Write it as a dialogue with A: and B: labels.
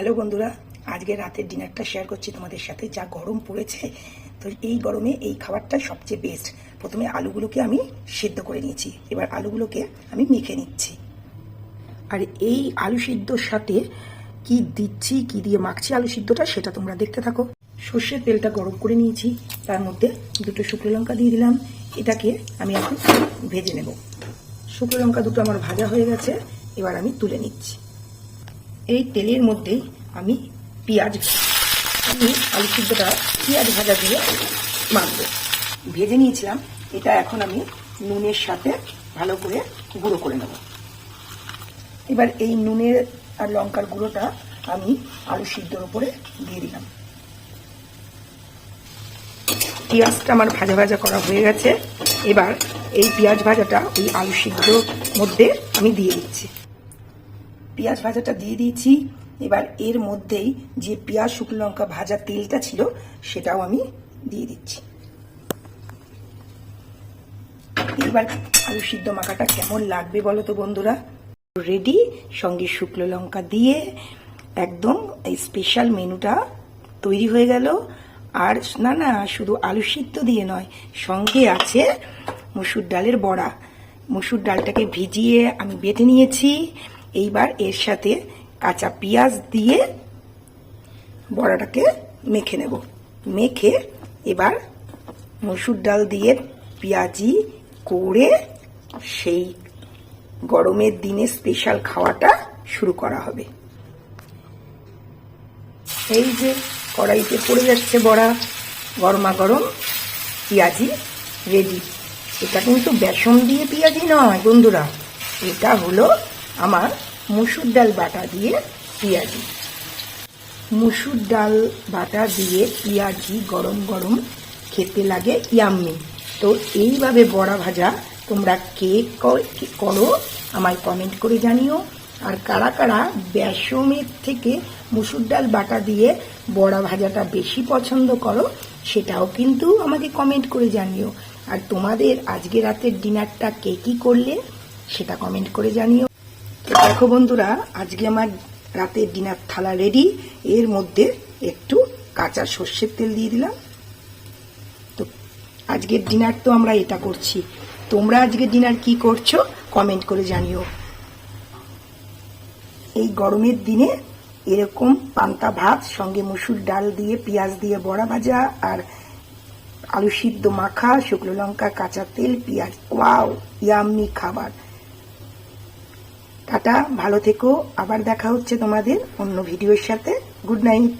A: Hello বন্ধুরা, আজকে রাতের ডিনারটা শেয়ার করছি তোমাদের সাথে, যা গরম পড়েছে। তো এই গরমে এই খাবারটা সবচেয়ে বেস্ট প্রথমে আলুগুলোকে আমি সিদ্ধ করে নিয়েছি, এবার আলুগুলোকে আমি মেখে নিচ্ছি। আর এই আলু সিদ্ধর সাথে কি দিচ্ছি, কি দিয়ে মাখছি আলু সিদ্ধটা, সেটা তোমরা দেখতে থাকো। সর্ষের তেলটা গরম করে নিয়েছি, তার মধ্যে দুটো শুকনো লঙ্কা দিয়ে দিলাম, এটাকে আমি এখন ভেজে নেব। শুকনো লঙ্কা দুটো আমার ভাজা হয়ে গেছে, এবার আমি তুলে নিচ্ছি। এই তেলের মধ্যেই আমি পেঁয়াজ আমি আলু সিদ্ধটা পেঁয়াজ ভাজা দিয়ে মাখবো। ভেজে নিয়েছিলাম। এটা এখন আমি নুনের সাথে ভালো করে গুঁড়ো করে নেব। এবার এই নুনের আর লঙ্কার গুঁড়োটা আমি আলু সিদ্ধর উপরে দিয়ে দিলাম। পেঁয়াজটা আমার ভাজা ভাজা করা হয়ে গেছে। এবার এই পেঁয়াজ ভাজাটা ওই আলু সিদ্ধর মধ্যে আমি দিয়ে দিচ্ছি। পেঁয়াজ ভাজাটা দিয়ে দিয়েছি। এবার এর মধ্যেই যে পেঁয়াজ, শুকনো লঙ্কা ভাজা তেলটা ছিল, সেটাও আমি দিয়ে দিচ্ছি। এবার আলু সিদ্ধ মাখাটা কেমন লাগবে বলো তো বন্ধুরা? রেডি সঙ্গে শুকনো লঙ্কা দিয়ে একদম এই স্পেশাল মেনুটা তৈরি হয়ে গেল। আর না না, শুধু আলু সিদ্ধ দিয়ে নয়, সঙ্গে আছে মুসুর ডালের বড়া। মুসুর ডালটাকে ভিজিয়ে আমি বেটে নিয়েছি। এইবার এর সাথে কাঁচা পেঁয়াজ দিয়ে বড়াটাকে মেখে নেব। মেখে এবার মসুর ডাল দিয়ে পেঁয়াজি করে সেই গরমের দিনে স্পেশাল খাওয়াটা শুরু করা হবে। এই যে কড়াইতে পড়ে যাচ্ছে বড়া গরমা গরম পেঁয়াজি রেডি এটা কিন্তু বেসন দিয়ে পেঁয়াজি নয় বন্ধুরা, এটা হলো আমার মুসুর ডাল বাটা দিয়ে পেঁয়াজি। মুসুর ডাল বাটা দিয়ে পেঁয়াজি গরম গরম খেতে লাগে ইয়াম্মি। তো এইভাবে বড়া ভাজা তোমরা কে করো আমায় কমেন্ট করে জানিও। আর কারা কারা বেসমের থেকে মুসুর ডাল বাটা দিয়ে বড়া ভাজাটা বেশি পছন্দ করো, সেটাও কিন্তু আমাকে কমেন্ট করে জানিও। আর তোমাদের আজকে রাতের ডিনারটা কে কী করলে, সেটা কমেন্ট করে জানিও। দেখো বন্ধুরা, আজকে আমার রাতের ডিনার থালা রেডি। এর মধ্যে একটু কাঁচা সর্ষের তেল দিয়ে দিলাম। তো আজকের ডিনার তো আমরা এটা করছি। তোমরা আজকে ডিনার কি করছ কমেন্ট করে জানিও। এই গরমের দিনে এরকম পান্তা ভাত, সঙ্গে মুসুর ডাল দিয়ে, পেঁয়াজ দিয়ে বড়া ভাজা, আর আলু সিদ্ধ মাখা, শুকনো লঙ্কা, কাঁচা তেল, পেঁয়াজ, ওয়াও ইয়াম্মি খাবার। টাটা ভালো থেকো। আবার দেখা হচ্ছে তোমাদের অন্য ভিডিওর সাথে। Good night.